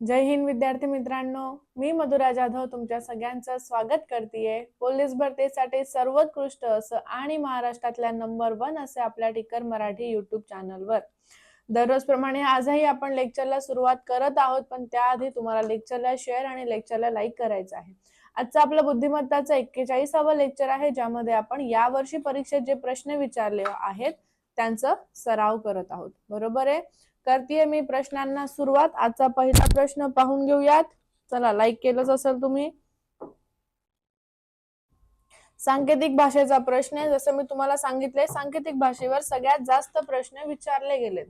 जय हिंद विद्यार्थी मित्रांनो मी मधुरा जाधव तुमच्या सगळ्यांचं स्वागत करतेय. पोलीस भरतीसाठी सर्वोत्कृष्ट असं आणि महाराष्ट्रातल्या नंबर वन असे आपल्या टिकर मराठी युट्यूब चॅनलवर दररोज प्रमाणे आजही आपण लेक्चरला सुरुवात करत आहोत पण त्याआधी तुम्हाला लेक्चरला शेअर आणि लेक्चरला लाईक करायचं आहे. आजचं आपलं बुद्धिमत्ताचं एक्केचाळीसावं लेक्चर आहे ज्यामध्ये आपण यावर्षी परीक्षेत जे प्रश्न विचारले आहेत त्यांचं सराव करत आहोत. बरोबर आहे? करते मी प्रश्नांना सुरुवात. आजचा पहिला प्रश्न पाहून घेऊयात. चला लाईक केलंच असेल तुम्ही. सांकेतिक भाषेचा प्रश्न आहे. जसं मी तुम्हाला सांगितलंय सांकेतिक भाषेवर सगळ्यात जास्त प्रश्न विचारले गेलेत.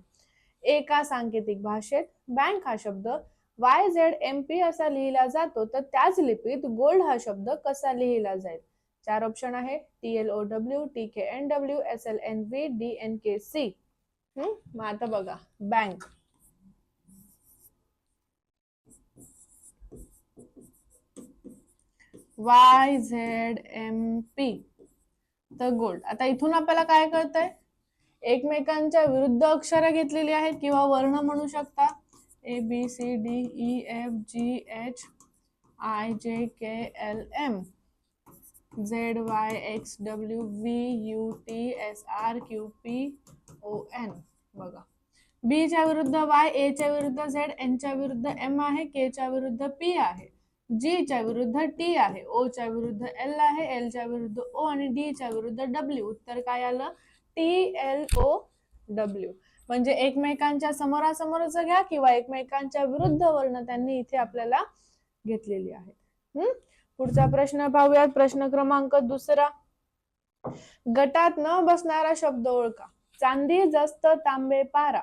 एका सांकेतिक भाषेत बँक हा शब्द वाय झेड एम पी असा लिहिला जातो तर त्याच लिपीत गोल्ड हा शब्द कसा लिहिला जाईल? चार ऑप्शन आहे. T L O W T K N W S L N V D N K C मग आता बघा. Bank Y Z M P तर गोल्ड आता इथून आपल्याला काय कळतंय? एकमेकांच्या विरुद्ध अक्षरं घेतलेली आहेत किंवा वर्ण म्हणू शकता. A B C D E F G H I J K L M Z Y X W V U T S R Q P O N बघा. बी च्या विरुद्ध वाय ए च्या विरुद्ध झेड एन च्या विरुद्ध एम आहे के च्या विरुद्ध पी आहे. जी च्या विरुद्ध टी आहे ओ च्या विरुद्ध एल आहे एल च्या विरुद्ध ओ आणि डी च्या विरुद्ध डब्ल्यू उत्तर काय आलं? टी एल ओ डब्ल्यू म्हणजे एकमेकांच्या समोरासमोरच घ्या किंवा एकमेकांच्या विरुद्ध वर्ण त्यांनी इथे आपल्याला घेतलेली आहे. हम्म पुढचा प्रश्न पाहूयात. प्रश्न क्रमांक दुसरा. गटात न बसणारा शब्द ओळखा. चांदी जस्त तांबे पारा.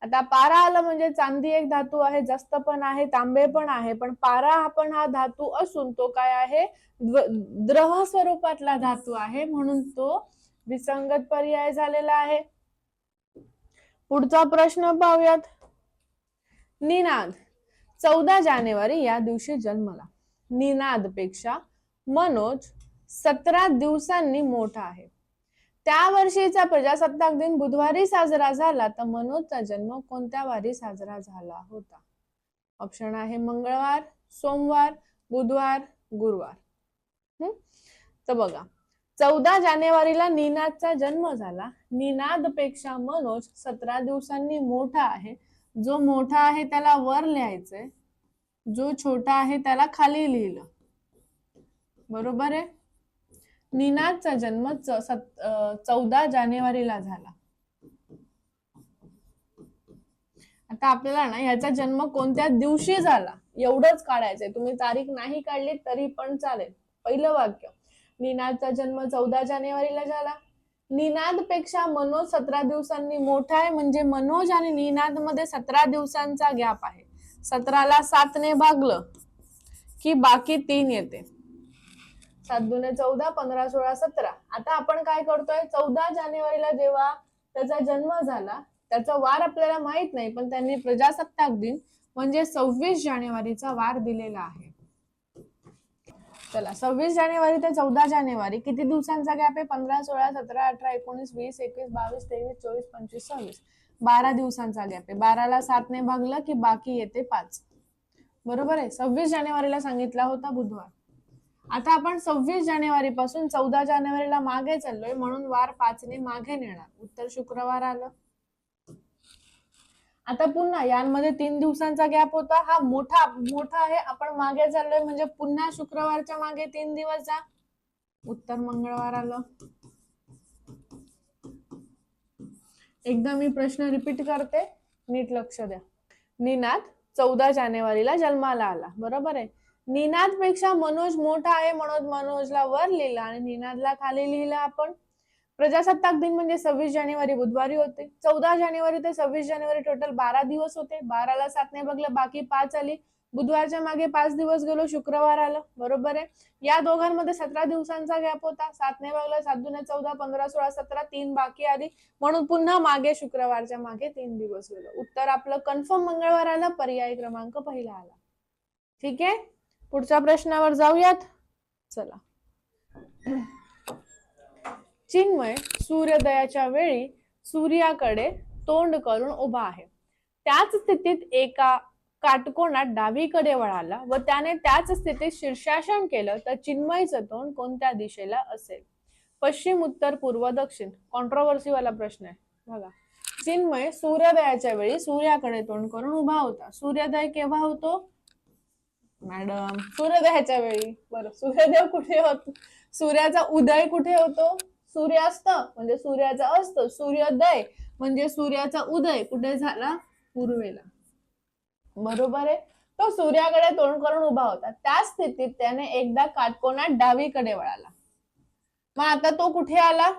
आता पारा आला म्हणजे चांदी एक धातू आहे जस्त पण आहे तांबे पण आहे पण पारा आपण हा धातू असून तो काय आहे? द्व- द्रव स्वरूपातला धातू आहे म्हणून तो विसंगत पर्याय झालेला आहे. पुढचा प्रश्न पाहूयात. निनाद चौदा जानेवारी या दिवशी जन्मला. निनादपेक्षा मनोज सतरा दिवसांनी मोठा आहे. त्या वर्षीचा प्रजासत्ताक दिन बुधवारी साजरा झाला तर मनोजचा जन्म कोणत्या वारी साजरा झाला होता? ऑप्शन आहे मंगळवार सोमवार बुधवार गुरुवार. हम्म? तर बघा चौदा जानेवारीला निनादचा जन्म झाला. निनादपेक्षा मनोज सतरा दिवसांनी मोठा आहे. जो मोठा आहे त्याला वर लिहायचंय. जो छोटा आहे त्याला खाली लिहिलं. बरोबर आहे? निनादचा जन्म चौदा जानेवारीला झाला. आता आपल्याला ना ह्याचा जन्म कोणत्या दिवशी झाला? एवढंच काढायचंय. तुम्ही तारीख नाही काढली तरी पण चालेल. पहिलं वाक्य. निनादचा जन्म चौदा जानेवारीला झाला. निनादपेक्षा मनोज सतरा दिवसांनी मोठा आहे. म्हणजे मनोज आणि निनादमध्ये सतरा दिवसांचा गॅप आहे. सतराला सातने भागलं की बाकी तीन येते. सात दुने चौदा पंधरा सोळा सतरा. आता आपण काय करतोय? चौदा जानेवारीला जेव्हा त्याचा जन्म झाला त्याचा वार आपल्याला माहीत नाही पण त्यांनी प्रजासत्ताक दिन म्हणजे सव्वीस जानेवारीचा वार दिलेला आहे. चला सव्वीस जानेवारी ते चौदा जानेवारी किती दिवसांचा गॅप आहे? पंधरा सोळा सतरा अठरा एकोणीस वीस एकवीस बावीस तेवीस चोवीस पंचवीस सव्वीस. बारा दिवसांचा गॅप आहे बाराला सातने भागलं की बाकी येते पाच. बरोबर आहे? सव्वीस जानेवारीला सांगितला होता बुधवार. आता आपण सव्वीस जानेवारी पासून चौदा जानेवारीला मागे चाललोय म्हणून वार पाचने मागे नेणार. उत्तर शुक्रवार आलं. आता पुन्हा यांमध्ये तीन दिवसांचा गॅप होता. हा मोठा मोठा आहे. आपण मागे चाललोय म्हणजे पुन्हा शुक्रवारच्या मागे तीन दिवस जा. उत्तर मंगळवार आलं. एकदा मी प्रश्न रिपीट करते. नीट लक्ष द्या. निनाद चौदा जानेवारीला जन्माला आला. बरोबर आहे? निनादपेक्षा मनोज मोठा आहे म्हणून मनोजला वर लिहिला आणि निनादला खाली लिहिलं आपण. प्रजासत्ताक दिन म्हणजे सव्वीस जानेवारी बुधवारी होते. चौदा जानेवारी ते सव्वीस जानेवारी टोटल बारा दिवस होते. बाराला सातने बघलं बाकी पाच आली. बुधवारच्या मागे पाच दिवस गेलो शुक्रवार आलं. बरोबर आहे? या दोघांमध्ये सतरा दिवसांचा गॅप होता. सातने भागला सात दुने चौदा पंधरा सोळा सतरा तीन बाकी आली म्हणून पुन्हा मागे शुक्रवारच्या मागे तीन दिवस गेलो. उत्तर आपलं कन्फर्म मंगळवार आलं पर्याय क्रमांक पहिला आला. ठीक आहे? पुढच्या प्रश्नावर जाऊयात. चला. चिन्मय सूर्योदयाच्या वेळी सूर्याकडे तोंड करून उभा आहे. त्याच स्थितीत एका काटकोणात डावीकडे वळाला व त्याने त्याच स्थितीत शीर्षासन केलं तर चिन्मयचं तोंड कोणत्या दिशेला असेल? पश्चिम उत्तर पूर्व दक्षिण? कॉन्ट्रोवर्सी वाला प्रश्न आहे. बघा. चिन्मय सूर्योदयाच्या वेळी सूर्याकडे तोंड करून उभा होता. सूर्योदय केव्हा होतो? मॅडम सूर्योदयाच्या वेळी. बरं सूर्योदय कुठे होतो? सूर्याचा उदय कुठे होतो? सूर्यास्त म्हणजे सूर्याचा अस्त. सूर्योदय म्हणजे सूर्याचा उदय कुठे झाला? पूर्वेला. बरोबर आहे? तो सूर्याकडे तोंड करून उभा होता. त्या स्थितीत त्याने एकदा काटकोनात डावीकडे वळाला. मग आता तो कुठे आला?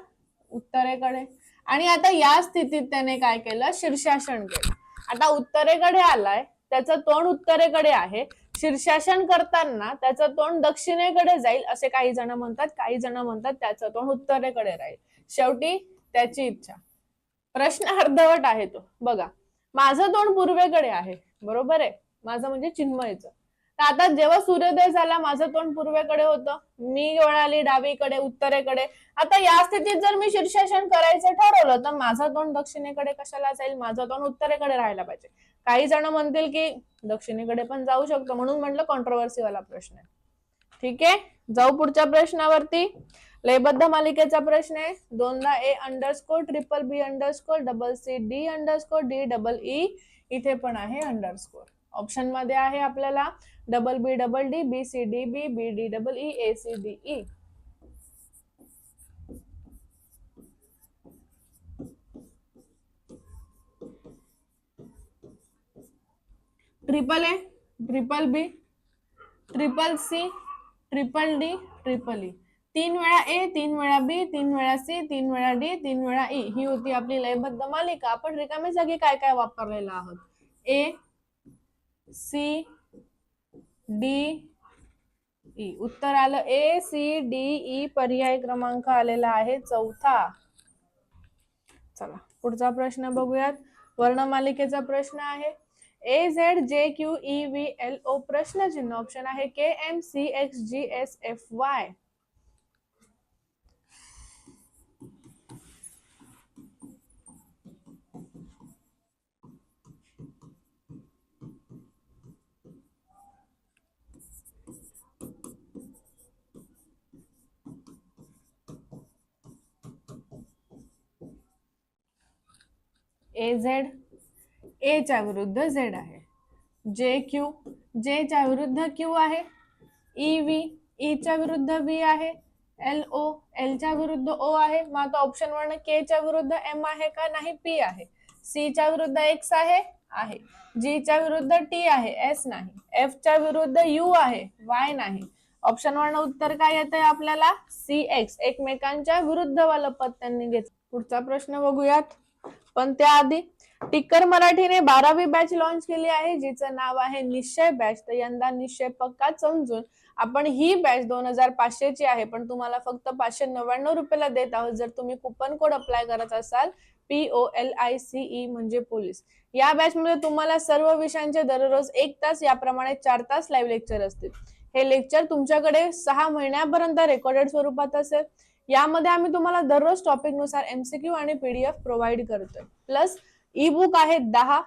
उत्तरेकडे. आणि आता या स्थितीत त्याने काय केलं? शीर्षासन केलं. आता उत्तरेकडे आलाय त्याचं तोंड उत्तरेकडे आहे. शीर्षासन करताना त्याचं तोंड दक्षिणेकडे जाईल असे काही जण म्हणतात. काही जण म्हणतात त्याचं तोंड उत्तरेकडे राहील. शेवटी त्याची इच्छा. प्रश्न अर्धवट आहे तो. बघा. माझं तोंड पूर्वेकडे आहे. बरोबर आहे. माझं म्हणजे चिन्मयचं. तर आता जेव्हा सूर्योदय झाला माझं तोंड पूर्वेकडे होतं. मी वळाली डावीकडे उत्तरेकडे. आता या स्थितीत जर मी शीर्षासन करायचं ठरवलं तर माझं तोंड दक्षिणेकडे कशाला जाईल? माझं तोंड उत्तरेकडे राहायला पाहिजे. काही जण म्हणतील की दक्षिणेकडे पण जाऊ शकतो. म्हणून म्हटलं कॉन्ट्रोवर्सी वाला प्रश्न आहे. ठीक आहे? जाऊ पुढच्या प्रश्नावरती. लयबद्ध मालिकेचा प्रश्न आहे. दोनदा A underscore triple B underscore double C D underscore D double E इथे पण आहे अंडरस्कोर ऑप्शनमध्ये आहे आपल्याला double B double D B C D B B D double E A C D E triple A triple B triple C triple D triple E तीन वेळा ए तीन वेळा बी तीन वेळा सी तीन वेळा डी तीन वेळा ई. ही होती आपली लयबद्ध मालिका. आपण रिकामी जागी काय काय वापरलेलं आहोत? A C D E. उत्तर आलं ए सी डी ई. पर्याय क्रमांक आलेला आहे चौथा. चला पुढचा प्रश्न बघूयात. वर्णमालिकेचा प्रश्न आहे. A Z J Q E V L O प्रश्नचिन्ह ऑप्शन आहे. K M C X G S F Y. A Z एच्या विरुद्ध झेड आहे. जे क्यू जेच्या विरुद्ध क्यू आहे. ई व्ही ईच्या e विरुद्ध व्ही आहे. एल ओ एलच्या विरुद्ध ओ आहे. मग आता ऑप्शन वन केच्या विरुद्ध एम आहे का नाही? पी आहे. सीच्या विरुद्ध एक्स आहे आहे. जीच्या विरुद्ध टी आहे एस नाही. एफच्या विरुद्ध यू आहे वाय नाही. ऑप्शन वन उत्तर काय येतंय आपल्याला? सी एक्स एकमेकांच्या विरुद्ध वालं पद त्यांनी घेतलं. पुढचा प्रश्न बघूयात. पण त्याआधी टिक्कर मराठीने बारावी बॅच लॉन्च केली आहे जिचं नाव आहे निश्चय बॅच तर यंदा निश्चय पक्का समजून आपण ही बॅच दोन हजार पाचशेची आहे पण तुम्हाला फक्त पाचशे नव्याण्णव रुपयाला देत आहोत. जर तुम्ही कुपन कोड अप्लाय करत असाल P O L I C E म्हणजे पोलीस. या बॅच मध्ये तुम्हाला सर्व विषयांचे दररोज एक तास याप्रमाणे चार तास लाईव्ह लेक्चर असतील. हे लेक्चर तुमच्याकडे सहा महिन्यापर्यंत रेकॉर्डेड स्वरूपात असेल. यामध्ये आम्ही तुम्हाला दररोज टॉपिकनुसार एमसीक्यू आणि पीडीएफ प्रोव्हाइड करतोय. प्लस ई बुक आहे दहा.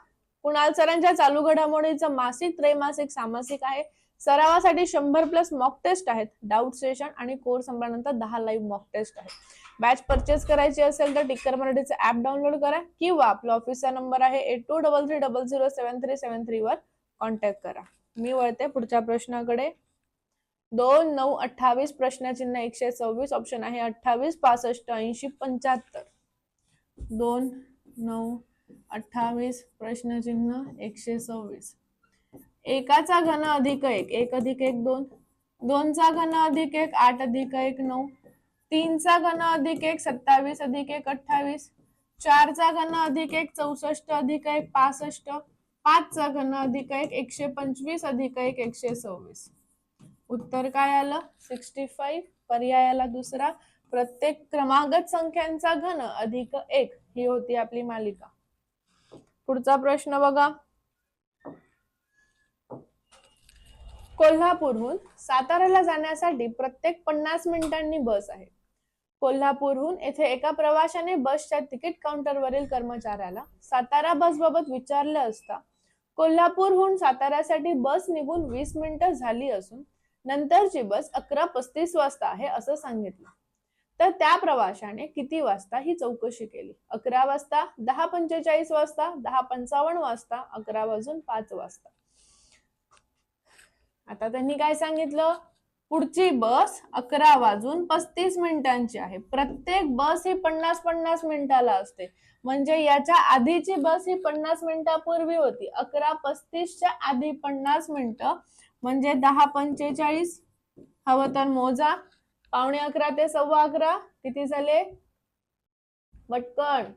कुणाल सरांच्या चालू घडामोडीचं मासिक त्रैमासिक सामासिक आहे. सरावासाठी शंभर प्लस मॉक टेस्ट आहेत. डाऊट सेशन आणि कोर्स संपल्यानंतर दहा लाईव्ह मॉक टेस्ट आहेत. बॅच परचेस करायची असेल तर टिक्कर मराठीचं ऍप डाउनलोड करा किंवा आपला ऑफिसचा नंबर आहे eight two double three double zero seven three seven three वर कॉन्टॅक्ट करा. मी वळते पुढच्या प्रश्नाकडे. दोन नऊ अठ्ठावीस प्रश्नचिन्ह एकशे सव्वीस ऑप्शन आहे अठ्ठावीस पासष्ट ऐंशी पंच्याहत्तर. दोन नऊ अठ्ठावीस प्रश्नचिन्ह एकशे सव्वीस. एकाचा घन अधिक एक एक अधिक एक दोन. दोनचा घन अधिक एक आठ अधिक एक नऊ. तीनचा घन अधिक एक सत्तावीस अधिक एक अठ्ठावीस. चारचा घन अधिक एक चौसष्ट अधिक एक पासष्ट. पाचचा घन अधिक एक एकशे पंचवीस अधिक एक एकशे सव्वीस. उत्तर काय आलं? सिक्स्टी फाईव्ह पर्यायाला दुसरा. प्रत्येक क्रमागत संख्यांचा घन अधिक एक. ही होती आपली मालिका. पुढचा प्रश्न बघा. कोल्हापूरहून साताऱ्याला जाण्यासाठी प्रत्येक पन्नास मिनिटांनी बस आहे. कोल्हापूरहून येथे एका प्रवाशाने बसच्या तिकीट काउंटरवरील कर्मचाऱ्याला सातारा बस बाबत विचारले असता कोल्हापूरहून साताऱ्यासाठी बस निघून वीस मिनिटं झाली असून नंतरची बस अकरा पस्तीस वाजता आहे असं सांगितलं. तर त्या प्रवाशाने किती वाजता ही चौकशी केली? अकरा वाजता दहा पंचेचाळीस वाजता दहा पंचावन्न वाजता अकरा वाजून पाच वाजता. आता त्यांनी काय सांगितलं? पुढची बस अकरा वाजून पस्तीस मिनिटांची आहे. प्रत्येक बस ही पन्नास पन्नास मिनिटाला असते. म्हणजे याच्या आधीची बस ही पन्नास मिनिटापूर्वी होती. अकरा पस्तीसच्या आधी पन्नास मिनिटं म्हणजे दहा पंचेचाळीस. हवं तर मोजा. पावणे अकरा ते सव्वा अकरा. किती झाले? पटकन.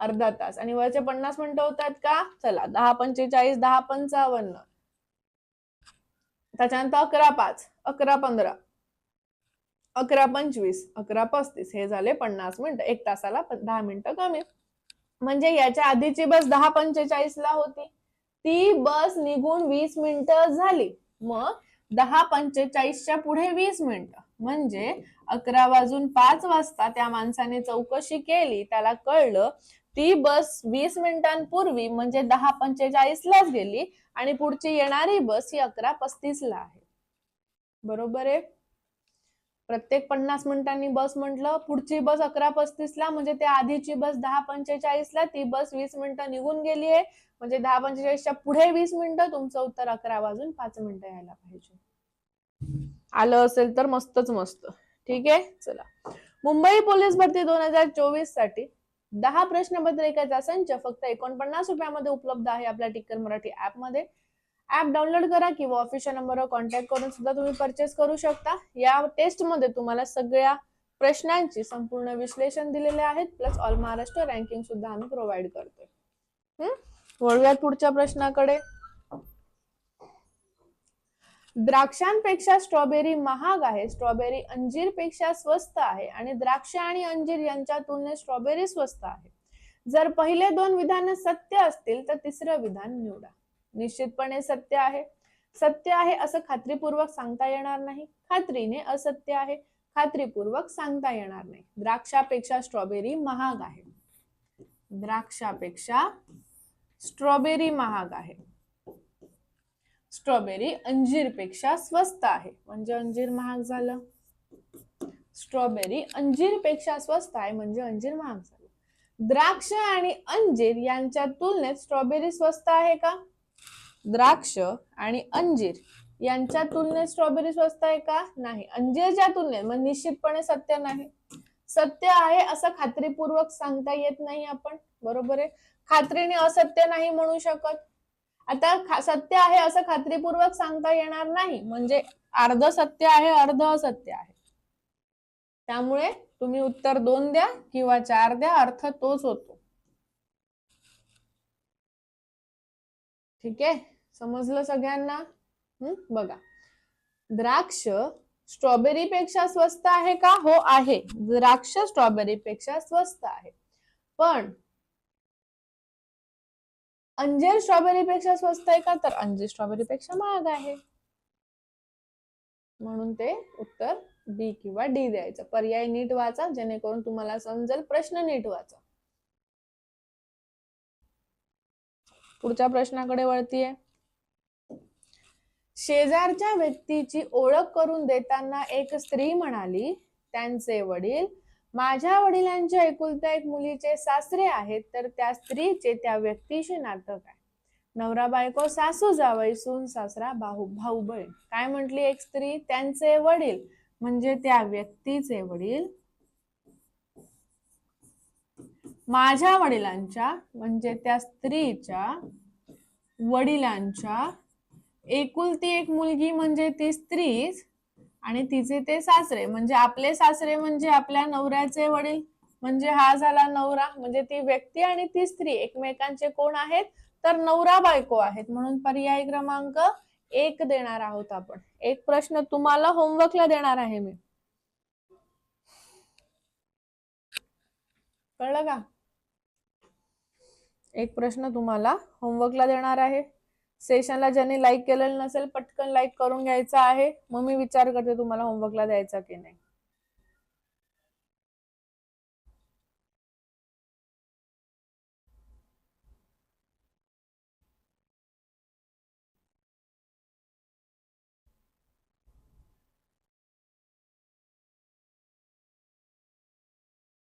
अर्धा तास. आणि वरचे पन्नास मिनिटं होतात का? चला दहा पंचेचाळीस दहा पंचावन्न. त्याच्यानंतर अकरा पाच अकरा पंधरा. अकरा पंचवीस अकरा पस्तीस. हे झाले पन्नास मिनिटं. एक तासाला दहा मिनिटं कमी. म्हणजे याच्या आधीची बस दहा पंचेचाळीस ला होती. ती बस निघून वीस मिनिटं झाली. मग दहा पंचेचाळीसच्या पुढे वीस मिनिटं. म्हणजे अकरा वाजून पाच वाजता त्या माणसाने चौकशी केली. त्याला कळलं ती बस वीस मिनिटांपूर्वी म्हणजे दहा पंचेचाळीस लाच गेली आणि पुढची येणारी बस ही अकरा पस्तीस ला आहे. बरोबर आहे? प्रत्येक पन्नास मिनिटांनी बस म्हटलं पुढची बस अकरा पस्तीस ला म्हणजे त्या आधीची बस दहा पंचेचाळीस ला ती बस वीस मिनिटं निघून गेली आहे. म्हणजे दहा पंचेचाळीसच्या पुढे वीस मिनिटं तुमचं उत्तर अकरा वाजून पाच मिनिटं यायला पाहिजे. आलं असेल तर मस्तच मस्त. ठीक आहे? चला. मुंबई पोलीस भरती दोन हजार चोवीससाठी दहा प्रश्नपत्रिकेचा संच फक्त एकोणपन्नास रुपयामध्ये उपलब्ध आहे आपल्या टिक्कर मराठी ऍपमध्ये. ऍप डाउनलोड करा किंवा ऑफिशियल नंबरवर कॉन्टॅक्ट करून सुद्धा तुम्ही परचेस करू शकता. या टेस्टमध्ये तुम्हाला सगळ्या प्रश्नांची संपूर्ण विश्लेषण दिलेले आहेत प्लस ऑल महाराष्ट्र रँकिंग सुद्धा आम्ही प्रोव्हाइड करतोय. हम्म? वळूयात पुढच्या प्रश्नाकडे. द्राक्षांपेक्षा स्ट्रॉबेरी महाग आहे. स्ट्रॉबेरी अंजीरपेक्षा स्वस्त आहे आणि द्राक्ष आणि अंजीर यांच्या तुलनेत स्ट्रॉबेरी स्वस्त आहे. जर पहिले दोन विधान सत्य असतील तर तिसरं विधान निवडा. निश्चितपणे सत्य आहे. सत्य आहे असं खात्रीपूर्वक सांगता येणार नाही. खात्रीने असत्य आहे खात्रीपूर्वक सांगता येणार नाही. द्राक्षापेक्षा स्ट्रॉबेरी महाग आहे. द्राक्षापेक्षा स्ट्रॉबेरी महाग आहे. स्ट्रॉबेरी अंजीरपेक्षा स्वस्त आहे. म्हणजे अंजीर महाग झालं. स्ट्रॉबेरी अंजीरपेक्षा स्वस्त आहे म्हणजे अंजीर महाग झालं. द्राक्ष आणि अंजीर यांच्या तुलनेत स्ट्रॉबेरी स्वस्त आहे का? द्राक्ष आणि अंजीर यांच्या तुलनेत स्ट्रॉबेरी स्वस्त आहे का? नाही. अंजीरच्या तुलनेत मग निश्चितपणे सत्य नाही. सत्य आहे असं खात्रीपूर्वक सांगता येत नाही आपण. बरोबर आहे? खात्रीने असत्य नाही म्हणू शकत. आता सत्य आहे असं खात्रीपूर्वक सांगता येणार नाही. म्हणजे अर्ध सत्य आहे अर्ध असत्य आहे. त्यामुळे तुम्ही उत्तर दोन द्या किंवा चार द्या अर्थ तोच होतो. ठीक आहे? समजलं सगळ्यांना? हम्म बघा. द्राक्ष स्ट्रॉबेरी पेक्षा स्वस्त आहे का? हो आहे. द्राक्ष स्ट्रॉबेरी पेक्षा स्वस्त आहे. पण अंजीर स्ट्रॉबेरी पेक्षा स्वस्त आहे का? तर अंजीर स्ट्रॉबेरी पेक्षा महाग आहे. म्हणून ते उत्तर बी किंवा डी द्यायचं. पर्याय नीट वाचा जेणेकरून तुम्हाला समजेल प्रश्न नीट वाचा. पुढच्या प्रश्नाकडे वळतीये. शेजारच्या व्यक्तीची ओळख करून देताना एक स्त्री म्हणाली त्यांचे वडील माझ्या वडिलांच्या एकुलत्या एक मुलीचे सासरे आहेत तर त्या स्त्रीचे त्या व्यक्तीशी नातं काय? नवरा बायको सासू जावई सून सासरा भाऊ भाऊ बहीण. काय म्हटली एक स्त्री? त्यांचे वडील. म्हणजे त्या व्यक्तीचे वडील माझ्या वडिलांच्या म्हणजे त्या स्त्रीच्या वडिलांच्या एकुलती एक मुलगी म्हणजे ती स्त्रीच आणि तिचे ते सासरे. म्हणजे आपले सासरे म्हणजे आपल्या नवऱ्याचे वडील. म्हणजे हा झाला नवरा. म्हणजे ती व्यक्ती आणि ती स्त्री एकमेकांचे कोण आहेत? तर नवरा बायको आहेत. म्हणून पर्याय क्रमांक एक देणार आहोत आपण. एक प्रश्न तुम्हाला होमवर्कला देणार आहे मी. कळलं का? एक प्रश्न तुम्हाला. होमवर्कला देणार आहे. सेशनला ज्यांनी लाईक केलेलं नसेल पटकन लाईक करून घ्यायचा आहे. मग मी विचार करते तुम्हाला होमवर्कला द्यायचा की नाही.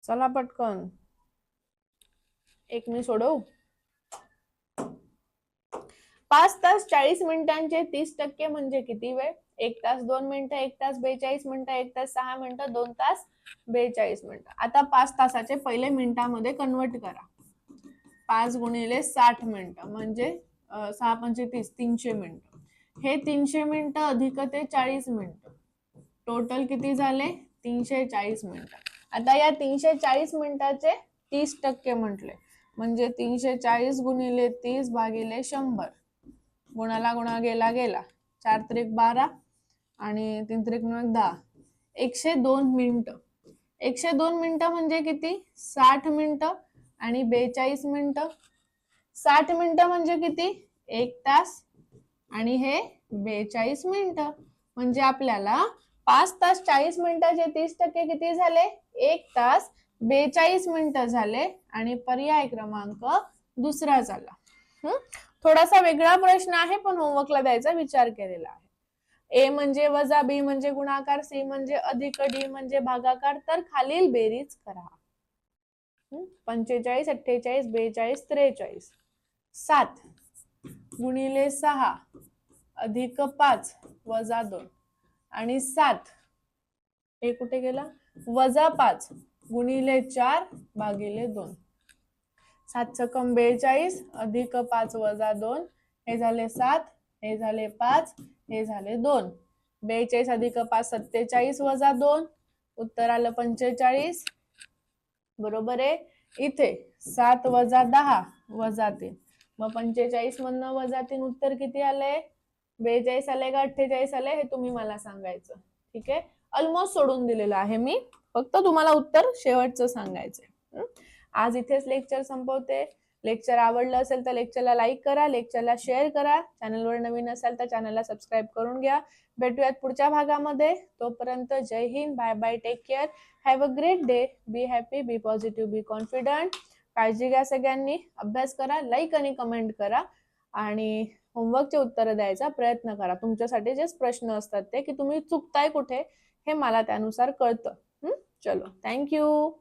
चला पटकन. एक मी सोडवू? पाच तास चाळीस मिनिटांचे तीस टक्के म्हणजे किती वेळ? एक तास दोन मिनिटं एक तास बेचाळीस मिनिटं एक तास सहा मिनिटं दोन तास बेचाळीस मिनिटं. आता पाच तासाचे पहिले मिनिटामध्ये कन्वर्ट करा. पाच गुणिले साठ मिनिटं म्हणजे सहा पंचे तीस तीनशे मिनिटं. हे तीनशे मिनिटं अधिक ते चाळीस मिनिटं. टोटल किती झाले? तीनशे चाळीस मिनिटं. आता या तीनशे चाळीस मिनिटाचे तीस टक्के म्हटले. म्हणजे तीनशे चाळीस गुणिले तीस भागिले शंभर. गुणाला गुणा गेला गेला. चार त्रिक बारा आणि तीन त्रिक नऊ दहा. एकशे दोन मिनिट. एकशे दोन मिनिटं म्हणजे किती? साठ मिनिटं आणि बेचाळीस मिनिटं. साठ मिनिटं म्हणजे किती? एक तास आणि हे बेचाळीस मिनिटं. म्हणजे आपल्याला पाच तास चाळीस मिनिटाचे तीस टक्के किती झाले? एक तास बेचाळीस मिनिटं झाले आणि पर्याय क्रमांक दुसरा झाला. हम्म? थोडासा वेगळा प्रश्न आहे पण होमवर्कला द्यायचा विचार केलेला आहे. ए म्हणजे वजा बी म्हणजे गुणाकार सी म्हणजे अधिक डी म्हणजे भागाकार तर खालील बेरीज करा. पंचेचाळीस अठ्ठेचाळीस बेचाळीस त्रेचाळीस. सात गुणिले सहा अधिक पाच वजा दोन. आणि सात हे कुठे गेला? वजा पाच गुणिले चार भागिले दोन. सात सकम बेचाळीस अधिक पाच वजा दोन हे झाले सात हे झाले पाच हे झाले दोन. बेचाळीस अधिक पाच सत्तेचाळीस वजा दोन उत्तर आलं पंचेचाळीस. बरोबर आहे? इथे सात वजा दहा वजा तीन. मग पंचेचाळीस मधनं वजा तीन उत्तर किती आले बेचाळीस आले का अठ्ठेचाळीस आले हे तुम्ही मला सांगायचं. ठीक आहे? ऑलमोस्ट सोडून दिलेलं आहे मी. फक्त तुम्हाला उत्तर शेवटचं सांगायचंय. आज इथेच लेक्चर संपवते. लेक्चर आवडलं असेल तर लेक्चरला लाईक करा लेक्चरला शेअर करा. चॅनलवर नवीन असाल तर चॅनलला सबस्क्राईब करून घ्या. भेटूयात पुढच्या भागामध्ये. तोपर्यंत Jai Hind. Bye bye take care have a great day be happy be positive be confident काळजी घ्या सगळ्यांनी. अभ्यास करा. लाईक आणि कमेंट करा. आणि होमवर्कचे उत्तरं द्यायचा प्रयत्न करा. तुमच्यासाठी जेच प्रश्न असतात ते की तुम्ही चुकताय कुठे हे मला त्यानुसार कळतं. चलो. थँक्यू